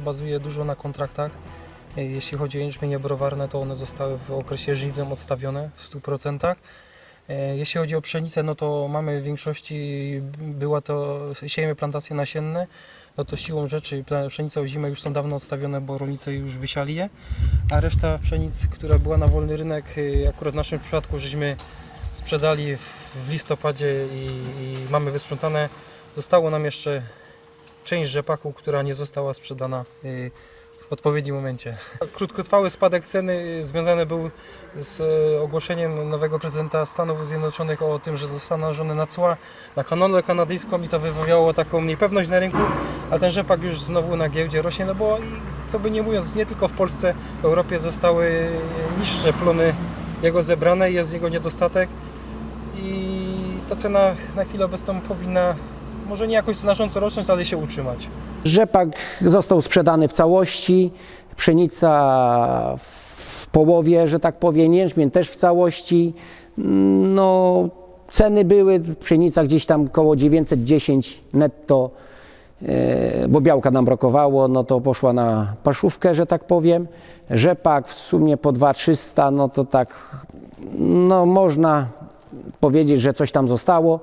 bazuje dużo na kontraktach. E, Jeśli chodzi o jęczmienie browarne, to one zostały w okresie żniwnym odstawione w 100%. E, Jeśli chodzi o pszenicę, no to mamy w większości, była to, siejemy plantacje nasienne, no to siłą rzeczy pszenica o zimę już są dawno odstawione, bo rolnicy już wysiali je, a reszta pszenic, która była na wolny rynek, e, akurat w naszym przypadku żeśmy sprzedali w listopadzie i, i mamy wysprzątane. Zostało nam jeszcze część rzepaku, która nie została sprzedana y, w odpowiednim momencie. Krótkotrwały spadek ceny y, związany był z y, ogłoszeniem nowego prezydenta Stanów Zjednoczonych o tym, że zostaną nałożone na cła na kanonę kanadyjską i to wywołało taką niepewność na rynku, a ten rzepak już znowu na giełdzie rośnie, no bo co by nie mówiąc, nie tylko w Polsce, w Europie zostały niższe plony jego zebrane, jest z niego niedostatek i ta cena na chwilę obecną powinna może nie jakoś znacząco rosnąć, ale się utrzymać. Rzepak został sprzedany w całości, pszenica w połowie, że tak powiem, jęczmień też w całości. No, ceny były, pszenica gdzieś tam koło 910 netto, e, bo białka nam brakowało, no to poszła na paszówkę, że tak powiem. Rzepak w sumie po 2300, no to tak, no można powiedzieć, że coś tam zostało.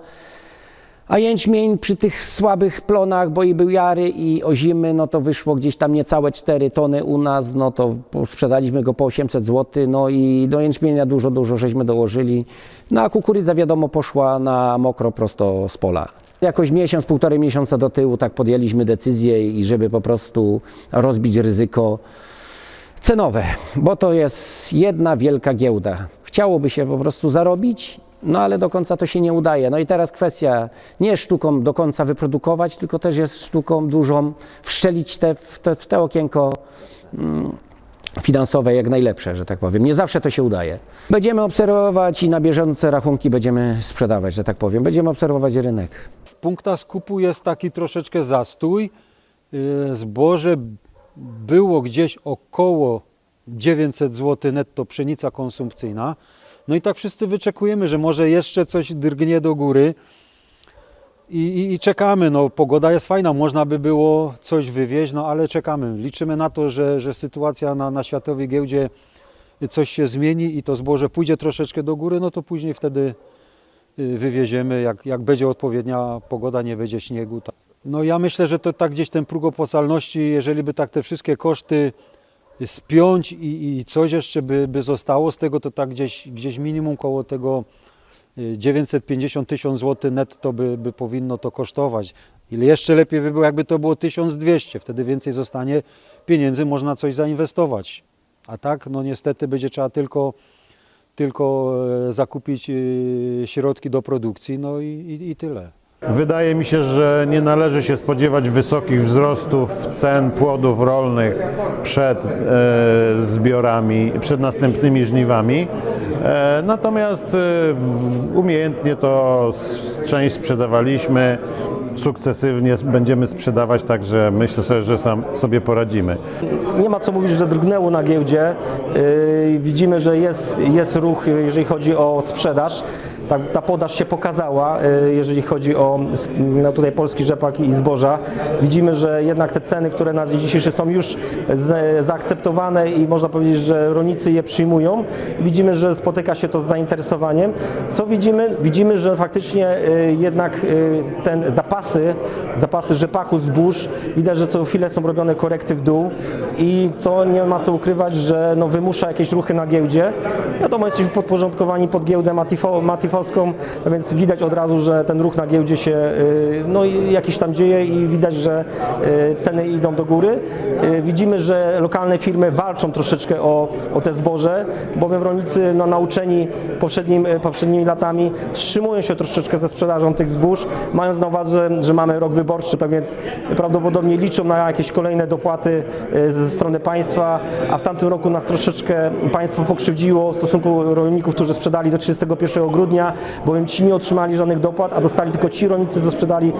A jęczmień przy tych słabych plonach, bo i był jary i ozimy, no to wyszło gdzieś tam niecałe 4 tony u nas, no to sprzedaliśmy go po 800 zł, no i do jęczmienia dużo, dużo żeśmy dołożyli. No a kukurydza wiadomo poszła na mokro prosto z pola. Jakoś miesiąc, półtorej miesiąca do tyłu tak podjęliśmy decyzję i żeby po prostu rozbić ryzyko cenowe, bo to jest jedna wielka giełda. Chciałoby się po prostu zarobić, no ale do końca to się nie udaje. No i teraz kwestia nie sztuką do końca wyprodukować, tylko też jest sztuką dużą wszczelić te, w, te, w te okienko mm, finansowe jak najlepsze, że tak powiem. Nie zawsze to się udaje. Będziemy obserwować i na bieżące rachunki będziemy sprzedawać, że tak powiem. Będziemy obserwować rynek. W punktach skupu jest taki troszeczkę zastój. Yy, Zboże było gdzieś około 900 zł netto pszenica konsumpcyjna. No i tak wszyscy wyczekujemy, że może jeszcze coś drgnie do góry. I, i, I czekamy, no pogoda jest fajna, można by było coś wywieźć, no ale czekamy. Liczymy na to, że, że sytuacja na, na światowej giełdzie coś się zmieni i to zboże pójdzie troszeczkę do góry, no to później wtedy y, wywieziemy, jak, jak będzie odpowiednia pogoda, nie będzie śniegu. tak. No ja myślę, że to tak gdzieś ten próg opłacalności, jeżeli by tak te wszystkie koszty spiąć i, i coś jeszcze by, by zostało z tego, to tak gdzieś, gdzieś minimum koło tego y, 950 tysiąc zł netto by, by powinno to kosztować. Ile jeszcze lepiej by było, jakby to było 1200, wtedy więcej zostanie pieniędzy, można coś zainwestować. A tak, no niestety będzie trzeba tylko, tylko e, zakupić y, środki do produkcji, no i, i, i tyle. Wydaje mi się, że nie należy się spodziewać wysokich wzrostów cen płodów rolnych przed e, zbiorami, przed następnymi żniwami. E, natomiast e, umiejętnie to część sprzedawaliśmy, sukcesywnie będziemy sprzedawać, także myślę sobie, że sam sobie poradzimy. Nie ma co mówić, że drgnęło na giełdzie. Yy, Widzimy, że jest, jest ruch, jeżeli chodzi o sprzedaż. Ta, ta podaż się pokazała, yy, jeżeli chodzi o no tutaj polski rzepak i zboża. Widzimy, że jednak te ceny, które na dzień dzisiejszy są już zaakceptowane i można powiedzieć, że rolnicy je przyjmują. Widzimy, że spotyka się to z zainteresowaniem. Co widzimy? Widzimy, że faktycznie yy, jednak yy, ten zapasy, zapasy rzepaku, zbóż, widać, że co chwilę są robione korekty w dół i to nie ma co ukrywać, że no wymusza jakieś ruchy na giełdzie. Wiadomo, jesteśmy podporządkowani pod giełdę Matifo, Matifowską, no więc widać od razu, że ten ruch na giełdzie się y, no, jakiś tam dzieje i widać, że y, ceny idą do góry. Y, Widzimy, że lokalne firmy walczą troszeczkę o, o te zboże, bowiem rolnicy no, nauczeni poprzednim, poprzednimi latami wstrzymują się troszeczkę ze sprzedażą tych zbóż, mając na uwadze, że mamy rok wyborczy, tak więc prawdopodobnie liczą na jakieś kolejne dopłaty ze strony państwa, a w tamtym roku nas troszeczkę państwo pokrzywdziło w stosunku rolników, którzy sprzedali do 31 grudnia. Bowiem ci nie otrzymali żadnych dopłat, a dostali tylko ci rolnicy, co sprzedali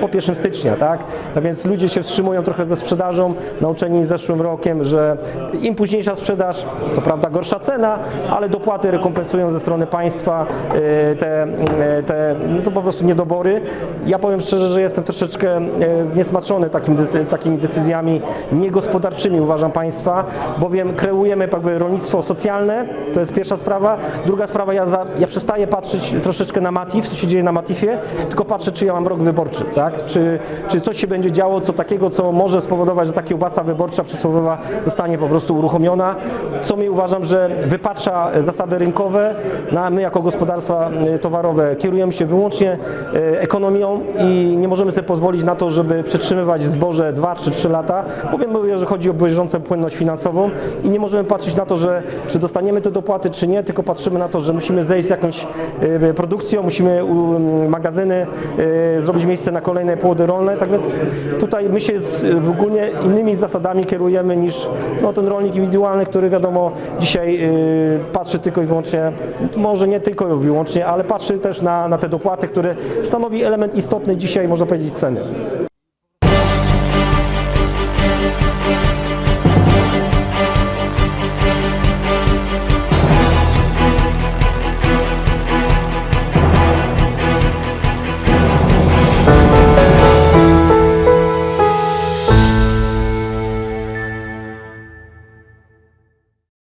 po 1 stycznia, tak? Tak więc ludzie się wstrzymują trochę ze sprzedażą, nauczeni zeszłym rokiem, że im późniejsza sprzedaż, to prawda gorsza cena, ale dopłaty rekompensują ze strony państwa e, te, e, te no to po prostu niedobory. Ja powiem szczerze, że jestem troszeczkę e, zniesmaczony takim, takimi decyzjami niegospodarczymi, uważam państwa, bowiem kreujemy jakby rolnictwo socjalne, to jest pierwsza sprawa. Druga sprawa, ja, za, ja przestaję patrzeć troszeczkę na Matif, co się dzieje na Matifie, tylko patrzę, czy ja mam rok wyborczy, tak? Czy, czy coś się będzie działo, co takiego, co może spowodować, że ta kiełbasa wyborcza przysłowiowa zostanie po prostu uruchomiona, co mi uważam, że wypacza zasady rynkowe, no, my jako gospodarstwa y, towarowe kierujemy się wyłącznie y, ekonomią i nie możemy sobie pozwolić na to, żeby przetrzymywać zboże 2 czy 3 lata, bowiem że chodzi o bieżącą płynność finansową i nie możemy patrzeć na to, że czy dostaniemy te dopłaty, czy nie, tylko patrzymy na to, że musimy zejść z jakąś produkcją, musimy magazyny y, zrobić miejsce na kolejne płody rolne, tak więc tutaj my się w ogólnie innymi zasadami kierujemy niż no, ten rolnik indywidualny, który wiadomo dzisiaj y, patrzy tylko i wyłącznie, może nie tylko i wyłącznie, ale patrzy też na, na te dopłaty, które stanowi element istotny dzisiaj, można powiedzieć, ceny.